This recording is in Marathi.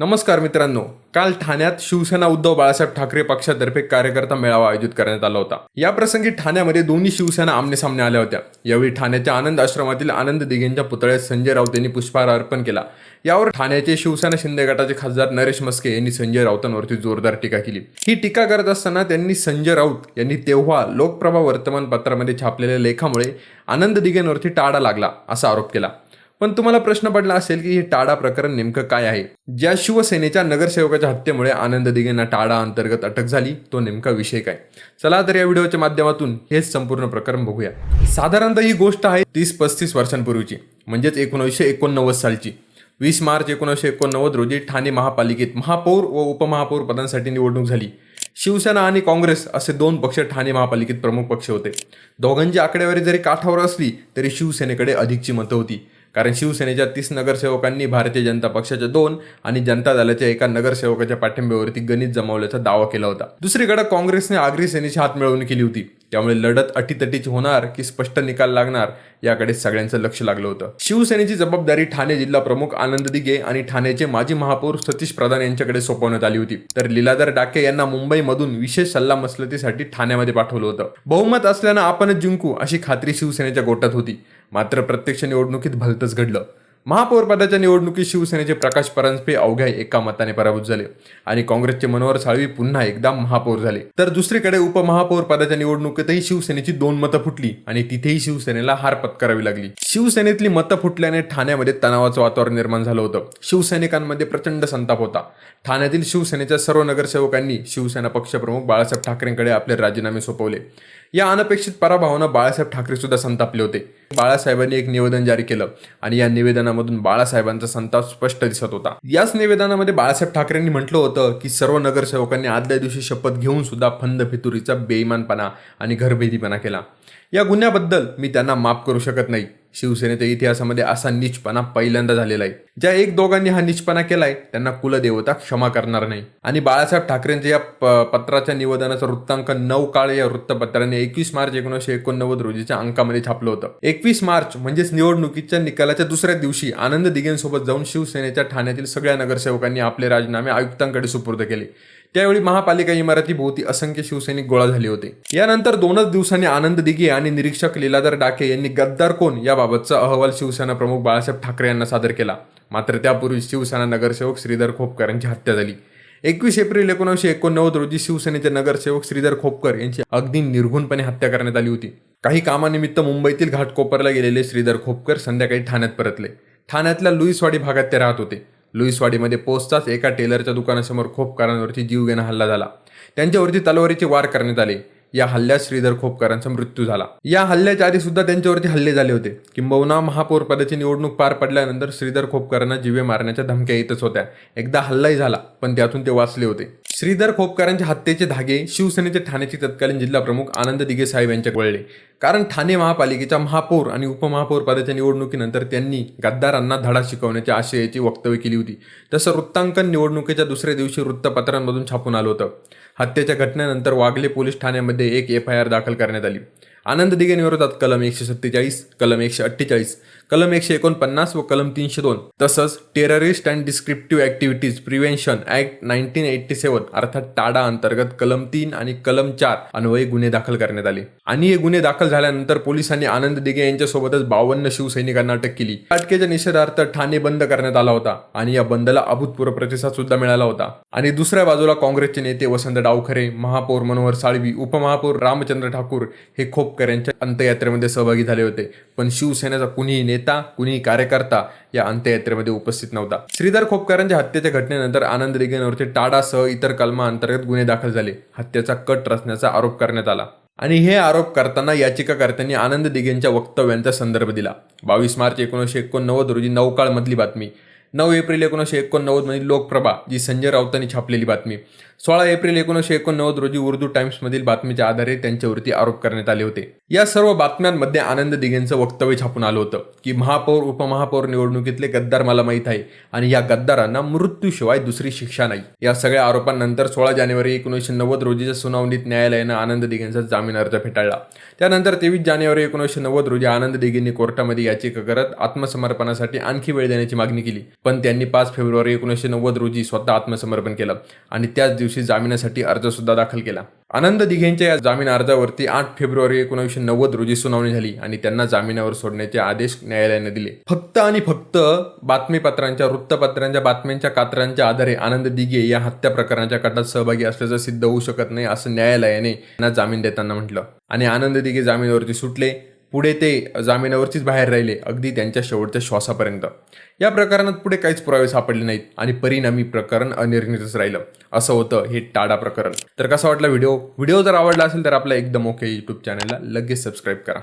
नमस्कार मित्रांनो. काल ठाण्यात शिवसेना उद्धव बाळासाहेब ठाकरे पक्षातर्फे कार्यकर्ता मेळावा आयोजित करण्यात आला होता. या प्रसंगी ठाण्यामध्ये दोन्ही शिवसेना आमने सामने आल्या होत्या. यावेळी ठाण्याच्या आनंद आश्रमातील आनंद दिघेंच्या पुतळ्यात संजय राऊत यांनी पुष्पहार अर्पण केला. यावर ठाण्याचे शिवसेना शिंदे गटाचे खासदार नरेश मस्के यांनी संजय राऊतांवरती जोरदार टीका केली. ही टीका करत असताना त्यांनी संजय राऊत यांनी तेव्हा लोकप्रभा वर्तमानपत्रामध्ये छापलेल्या लेखामुळे आनंद दिघेंवरती टाळा लागला असा आरोप केला. पण तुम्हाला प्रश्न पडला असेल की हे टाळा प्रकरण नेमकं काय आहे? ज्या शिवसेनेच्या नगरसेवकाच्या हत्येमुळे आनंद दिघेंना टाळा अंतर्गत अटक झाली तो नेमका विषय काय? चला तर या व्हिडिओच्या माध्यमातून हेच संपूर्ण प्रकरण बघूया. साधारणतः ही गोष्ट आहे तीस पस्तीस वर्षांपूर्वीची म्हणजेच एकोणीसशे एकोणनव्वद सालची. वीस मार्च एकोणीसशे एकोणनव्वद रोजी ठाणे महापालिकेत महापौर व उपमहापौर पदांसाठी निवडणूक झाली. शिवसेना आणि काँग्रेस असे दोन पक्ष ठाणे महापालिकेत प्रमुख पक्ष होते. दोघांची आकडेवारी जरी काठावर असली तरी शिवसेनेकडे अधिकची मतं होती. कारण शिवसेनेच्या तीस नगरसेवकांनी भारतीय जनता पक्षाच्या दोन आणि जनता दलाच्या एका नगरसेवकाच्या पाठिंब्यावरती गणित जमावल्याचा दावा केला होता. दुसरीकडे काँग्रेसने आगरी सेनेची हात मिळवून केली होती. त्यामुळे लढत अटीतटीची होणार की स्पष्ट निकाल लागणार याकडे सगळ्यांचं लक्ष लागलं होतं. शिवसेनेची जबाबदारी ठाणे जिल्हा प्रमुख आनंद दिघे आणि ठाण्याचे माजी महापौर सतीश प्रधान यांच्याकडे सोपवण्यात आली होती. तर लीलाधर डाके यांना मुंबईमधून विशेष सल्ला मसलतीसाठी ठाण्यामध्ये पाठवलं होतं. बहुमत असल्यानं आपणच जिंकू अशी खात्री शिवसेनेच्या गोटात होती. मात्र प्रत्यक्ष निवडणुकीत भलतंच घडलं. महापौरपदाच्या निवडणुकीत शिवसेनेचे प्रकाश परांजपे अवघ्या एका मताने पराभूत झाले आणि काँग्रेसचे मनोहर साळवी पुन्हा एकदा महापौर झाले. तर दुसरीकडे उपमहापौर पदाच्या निवडणुकीतही शिवसेनेची दोन मतं फुटली आणि तिथेही शिवसेनेला हार पत्करावी लागली. शिवसेनेतली मतं फुटल्याने ठाण्यामध्ये तणावाचं वातावरण निर्माण झालं होतं. शिवसैनिकांमध्ये प्रचंड संताप होता. ठाण्यातील शिवसेनेच्या सर्व नगरसेवकांनी शिवसेना पक्षप्रमुख बाळासाहेब ठाकरेंकडे आपले राजीनामे सोपवले. या अनपेक्षित पराभवानं बाळासाहेब ठाकरे सुद्धा संतापले होते. बाळासाहेबांनी एक निवेदन जारी केलं आणि या निवेदनामधून बाळासाहेबांचा संताप स्पष्ट दिसत होता. याच निवेदनामध्ये बाळासाहेब ठाकरेंनी म्हटलं होतं की सर्व नगरसेवकांनी आदल्या दिवशी शपथ घेऊन सुद्धा फंद फितुरीचा बेईमानपणा आणि घरभेदीपणा केला. या गुन्ह्याबद्दल मी त्यांना माफ करू शकत नाही. शिवसेनेच्या इतिहासामध्ये असा निचपणा पहिल्यांदा झालेला आहे. ज्या एक दोघांनी हा निचपणा केलाय त्यांना कुलदेवता क्षमा करणार नाही. आणि बाळासाहेब ठाकरेंच्या या प- पत्राच्या निवेदनाचा वृत्तांक नऊ काळ या वृत्तपत्राने एकवीस मार्च एकोणीसशे एकोणनव्वद रोजीच्या अंकामध्ये छापलं होतं. एकवीस मार्च म्हणजेच निवडणुकीच्या निकालाच्या दुसऱ्या दिवशी आनंद दिघेंसोबत जाऊन शिवसेनेच्या ठाण्यातील सगळ्या नगरसेवकांनी आपले राजीनामे आयुक्तांकडे सुपूर्द केले. त्यावेळी महापालिका इमारतीभोवती असंख्य शिवसैनिक गोळा झाले होते. यानंतर दोनच दिवसांनी आनंद दिघे आणि निरीक्षक लीलाधर डाके यांनी गद्दार कोण याबाबतचा अहवाल शिवसेना प्रमुख बाळासाहेब ठाकरे यांना सादर केला. मात्र त्यापूर्वी शिवसेना नगरसेवक श्रीधर खोपकर यांची हत्या झाली. एकवीस एप्रिल एकोणीसशे एकोणनव्वद रोजी शिवसेनेचे नगरसेवक श्रीधर खोपकर यांची अगदी निर्घुणपणे हत्या करण्यात आली होती. काही कामानिमित्त मुंबईतील घाटकोपरला गेलेले श्रीधर खोपकर संध्याकाळी ठाण्यात परतले. ठाण्यातल्या लुईसवाडी भागात ते राहत होते. लुईसवाडीमध्ये पोचताच एका टेलरच्या दुकानासमोर खोपकरांवरती जीवघेणा हल्ला झाला. त्यांच्यावरती तलवारीचे वार करण्यात आले. या हल्ल्यात श्रीधर खोपकरांचा मृत्यू झाला. या हल्ल्याच्या आधी सुद्धा त्यांच्यावरती हल्ले झाले होते. किंबहुना महापौरपदाची निवडणूक पार पडल्यानंतर श्रीधर खोपकरांना जीवे मारण्याच्या धमक्या येतच होत्या. एकदा हल्लाही झाला पण त्यातून ते वाचले होते. श्रीधर खोपकरांच्या हत्येचे धागे शिवसेनेचे ठाण्याचे तत्कालीन जिल्हा प्रमुख आनंद दिघे साहेब यांच्या वळले. कारण ठाणे महापालिकेच्या महापौर आणि उपमहापौर पदाच्या निवडणुकीनंतर त्यांनी गद्दारांना धडा शिकवण्याच्या आशयाची वक्तव्य केली होती. तसं वृत्तांकन निवडणुकीच्या दुसऱ्या दिवशी वृत्तपत्रांमधून छापून आलं होतं. हत्येच्या घटनेनंतर वाघले पोलीस ठाण्यामध्ये एक एफ आय आर दाखल करण्यात आली. आनंद दिघेंविरोधात कलम एकशे सत्तेचाळीस कलम एकशे अठ्ठेचाळीस कलम एकशे एकोणपन्नास व कलम तीनशे दोन तसंच terrorist and descriptive activities prevention act nineteen eighty seven अर्थात टाडा अंतर्गत कलम तीन आणि कलम चार अन्वये गुन्हे दाखल करण्यात आले. आणि हे गुन्हे दाखल झाल्यानंतर पोलिसांनी आनंद दिघे यांच्यासोबतच बावन्न शिवसैनिकांना अटक केली. अटकेच्या निषेधार्थ ठाणे बंद करण्यात आला होता आणि या बंदला अभूतपूर्व प्रतिसाद सुद्धा मिळाला होता. आणि दुसऱ्या बाजूला काँग्रेसचे नेते वसंत डावखरे महापौर मनोहर साळवी उपमहापौर रामचंद्र ठाकूर हे खोपकर यांच्या अंत्ययात्रेमध्ये सहभागी झाले होते. पण शिवसेनेचा कुणीही नेता कुणीही कार्यकर्ता या अंत्ययात्रेमध्ये उपस्थित नव्हता. श्रीधर खोपकरांच्या हत्येच्या घटनेनंतर आनंद दिघेंवरती टाडासह इतर कलमाअंतर्गत गुन्हे दाखल झाले. हत्येचा कट रचण्याचा आरोप करण्यात आला. आणि हे आरोप करताना याचिकाकर्त्यांनी आनंद दिघेंच्या वक्तव्यांचा संदर्भ दिला. बावीस मार्च एकोणीसशे एकोणनव्वद रोजी नौकाळमधली बातमी. नऊ एप्रिल एकोणीसशे एकोणनव्वदमधील लोकप्रभा जी संजय राऊतांनी छापलेली बातमी. सोळा एप्रिल एकोणीसशे एकोणनव्वद रोजी उर्दू टाइम्समधील बातमीच्या आधारे त्यांच्यावरती आरोप करण्यात आले होते. या सर्व बातम्यांमध्ये आनंद दिघेंचं वक्तव्य छापून आलं होतं की महापौर उपमहापौर निवडणुकीतले गद्दार मला माहीत आहे आणि या गद्दारांना मृत्यूशिवाय दुसरी शिक्षा नाही. या सगळ्या आरोपांनंतर सोळा जानेवारी एकोणीसशे नव्वद रोजीच्या सुनावणीत न्यायालयानं आनंद दिघेंचा जामीन अर्ज फेटाळला. त्यानंतर तेवीस जानेवारी एकोणीसशे नव्वद रोजी आनंद दिघेंनी कोर्टामध्ये याचिका करत आत्मसमर्पणासाठी आणखी वेळ देण्याची मागणी केली. पण त्यांनी पाच फेब्रुवारी एकोणीसशे नव्वद रोजी स्वतः आत्मसमर्पण केलं आणि त्याच दिवशी जामिनासाठी अर्ज सुद्धा दाखल केला. आनंद दिघेंच्या या जामीन अर्जावरती आठ फेब्रुवारी एकोणीसशे नव्वद रोजी सुनावणी झाली आणि त्यांना जामिनावर सोडण्याचे आदेश न्यायालयाने दिले. फक्त आणि फक्त बातमीपत्रांच्या वृत्तपत्रांच्या बातम्यांच्या कात्रांच्या आधारे आनंद दिघे या हत्या प्रकरणाच्या कटात सहभागी असल्याचं सिद्ध होऊ शकत नाही असं न्यायालयाने त्यांना जामीन देताना म्हटलं. आणि आनंद दिघे जामीनावरती सुटले. पुढे ते जामिनावरतीच बाहेर राहिले अगदी त्यांच्या शेवटच्या श्वासापर्यंत. या प्रकरणात पुढे काहीच पुरावे सापडले नाहीत आणि परिणामी प्रकरण अनिर्णितच राहिलं. असं होतं हे टाडा प्रकरण. तर कसा वाटला व्हिडिओ? व्हिडिओ जर आवडला असेल तर आपल्या एकदम ओके यूट्यूब चॅनलला लगेच सबस्क्राईब करा.